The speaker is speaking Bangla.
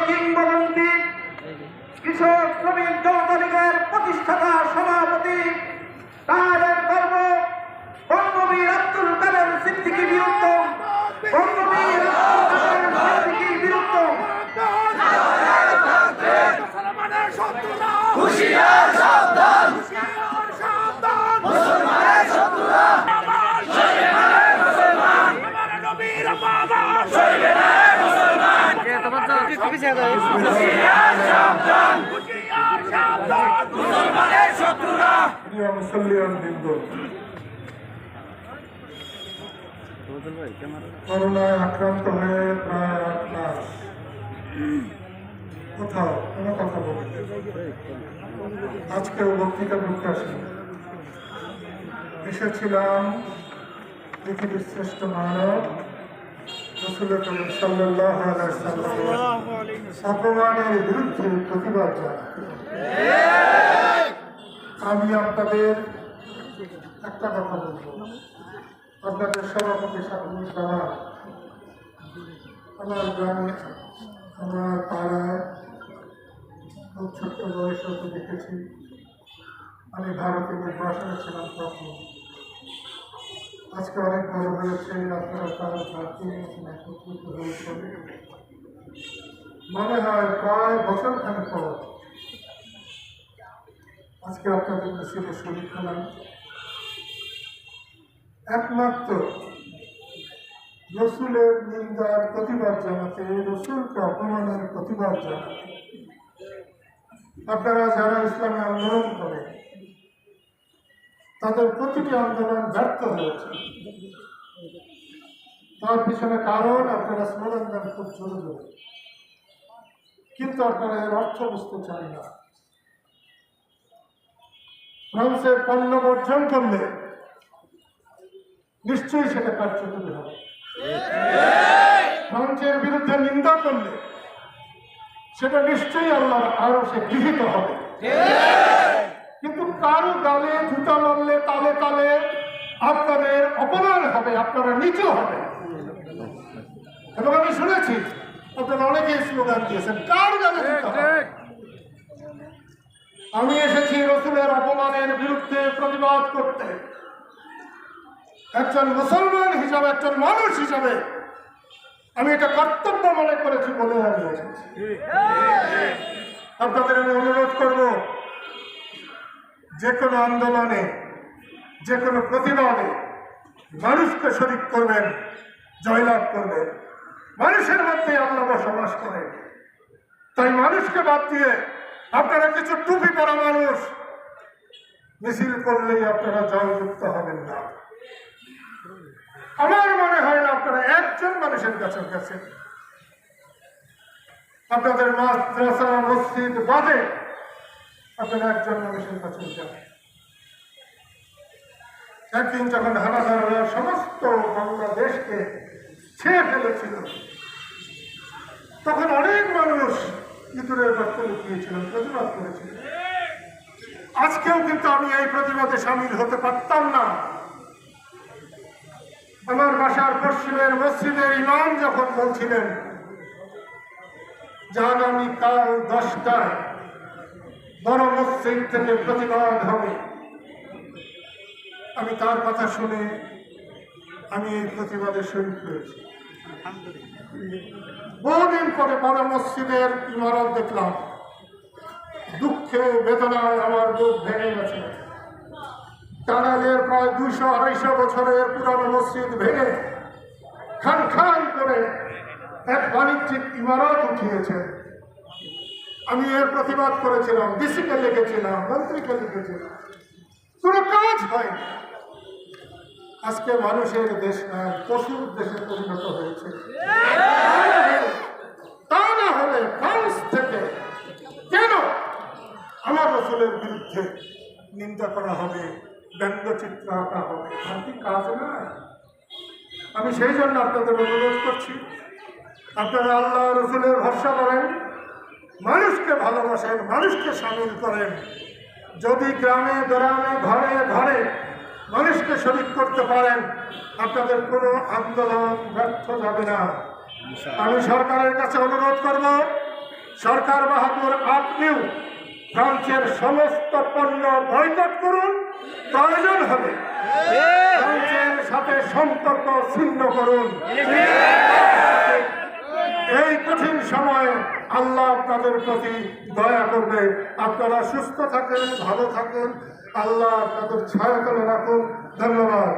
কিংবদন্তি কৃষক শ্রমিক জনতা লীগের প্রতিষ্ঠাতা সভাপতি তার গর্ব বঙ্গবীর আব্দুল কাদের সিদ্দিকী বিরুদ্ধ করোনায় আক্রান্ত হয়ে প্রায় আট মাস কোথাও কোনো কথা বলি আজকেও বক্তৃতা আসিনি এসেছিলাম পৃথিবীর শ্রেষ্ঠ মানব রসুল করিম সাল্লাহ অপমানের বিরুদ্ধে প্রতিবাদ আমি আপনাদের একটা কথা বলব। আপনাদের সভাপতি সাধারণ সভা আমার গ্রামে, আমার পাড়ায় খুব ছোট্ট বয়সে দেখেছি। আমি ভারতে নির্বাসনে ছিলাম তখন। আজকে অনেক বড় হয়েছে, আপনারা তারা মতন একত্রিত হয়েছে মনে হয় প্রায় বছর খানেক পর আজকে আপনাদের মিছিলে শরীর হলাম একমাত্র রসুলের নিন্দার প্রতিবাদ জানাতে, রসুলকে অপমানের প্রতিবাদ জানাতে, আপনারা যারা ইসলামে আন্দোলন করে তাদের প্রতিটি আন্দোলন ব্যর্থ হয়েছে। তার পিছনে কারণ আপনারা স্লোগান দেন খুব জোরে জোরে। কিন্তু আপনারা এর অর্থ বুঝতে চান না। ফ্রান্সের পণ্য বর্জন করলে নিশ্চয়ই সেটা কার্যকরী হবে। ফ্রান্সের বিরুদ্ধে নিন্দা করলে সেটা নিশ্চয়ই আল্লাহর আরও সে গৃহীত হবে। কারও গালে জুতা মারলে তালে তালে আপনাদের অপমান হবে আপনারা নিচু হবে। এবং আমি শুনেছি আপনারা অনেকেই স্লোগান দিয়েছেন কার গালে আমি এসেছি রসুলের অপমানের বিরুদ্ধে প্রতিবাদ করতে। একজন মুসলমান হিসাবে একজন মানুষ হিসাবে আমি এটা কর্তব্য মনে করেছি বলে আমি এসেছি। আপনাদের আমি অনুরোধ করব যে কোনো আন্দোলনে, যে কোনো প্রতিবাদে মানুষকে শরিক করবেন, জয়লাভ করবেন। মানুষের মধ্যে আল্লাহ বসবাস করেন। তাই মানুষকে বাদ দিয়ে আপনারা কিছু টুপি পরা মানুষ, মিছিল করলেই আপনারা জয়যুক্ত হবেন না। আমার মনে হয় না আপনারা একজন মানুষের কাছে গেছেন। আপনাদের মাদ্রাসা, মসজিদ বাদে আপনারা একজন মানুষের কাছে যান। একদিন যখন হানাদাররা সমস্ত বাংলাদেশকে ছেয়ে ফেলেছিল, তখন অনেক মানুষ ইঁদুরের গর্তে লুকিয়েছিলেন প্রতিবাদ করেছিলেন আজকেও কিন্তু আমি এই প্রতিবাদে সামিল হতে পারতাম না। আমার বাসার পশ্চিমের মসজিদের ইমাম যখন বলছিলেন যে আগামী কাল দশটায় বড় মসজিদ থেকে প্রতিবাদ হবে। আমি তার কথা শুনে আমি এই প্রতিবাদে শরীর হয়েছি। বহুদিন পরে বড় মসজিদের ইমারত দেখলাম। দুঃখে, বেদনায় আমার বুক ভেঙে গেছে। টানালের প্রায় দুইশো আড়াইশো বছরের পুরানো মসজিদ ভেঙে খান খান করে এক বাণিজ্যিক ইমারত উঠিয়েছে। আমি এর প্রতিবাদ করেছিলাম ডিসিকে লিখেছিলাম, মন্ত্রীকে লিখেছিলাম। কোনো কাজ হয়নি। আজকে মানুষের দেশ পশুর দেশে পরিণত হয়েছে। তা না হলে ফ্রান্স থেকে কেন আমার রসুলের বিরুদ্ধে নিন্দা করা হবে, ব্যঙ্গচিত্র আঁকা হবে? কি কাজ নয় আমি সেই জন্য আপনাদের অনুরোধ করছি। আপনারা আল্লাহ রসুলের ভরসা করেন। মানুষকে ভালোবাসেন মানুষকে সামিল করেন। যদি গ্রামে গ্রামে ঘরে ঘরে মানুষকে শরিক করতে পারেন আপনাদের কোনো আন্দোলন ব্যর্থ যাবে না। আমি সরকারের কাছে অনুরোধ করব সরকার বাহাদুর আপনিও ফ্রান্সের সমস্ত পণ্য বয়কট করুন প্রয়োজন হবে। ফ্রান্সের সাথে সম্পর্ক ছিন্ন করুন। এই কঠিন সময়ে আল্লাহ আপনাদের প্রতি দয়া করবে। আপনারা সুস্থ থাকেন, ভালো থাকেন। আল্লাহ আপনাদের ছায়া করে রাখুন। ধন্যবাদ।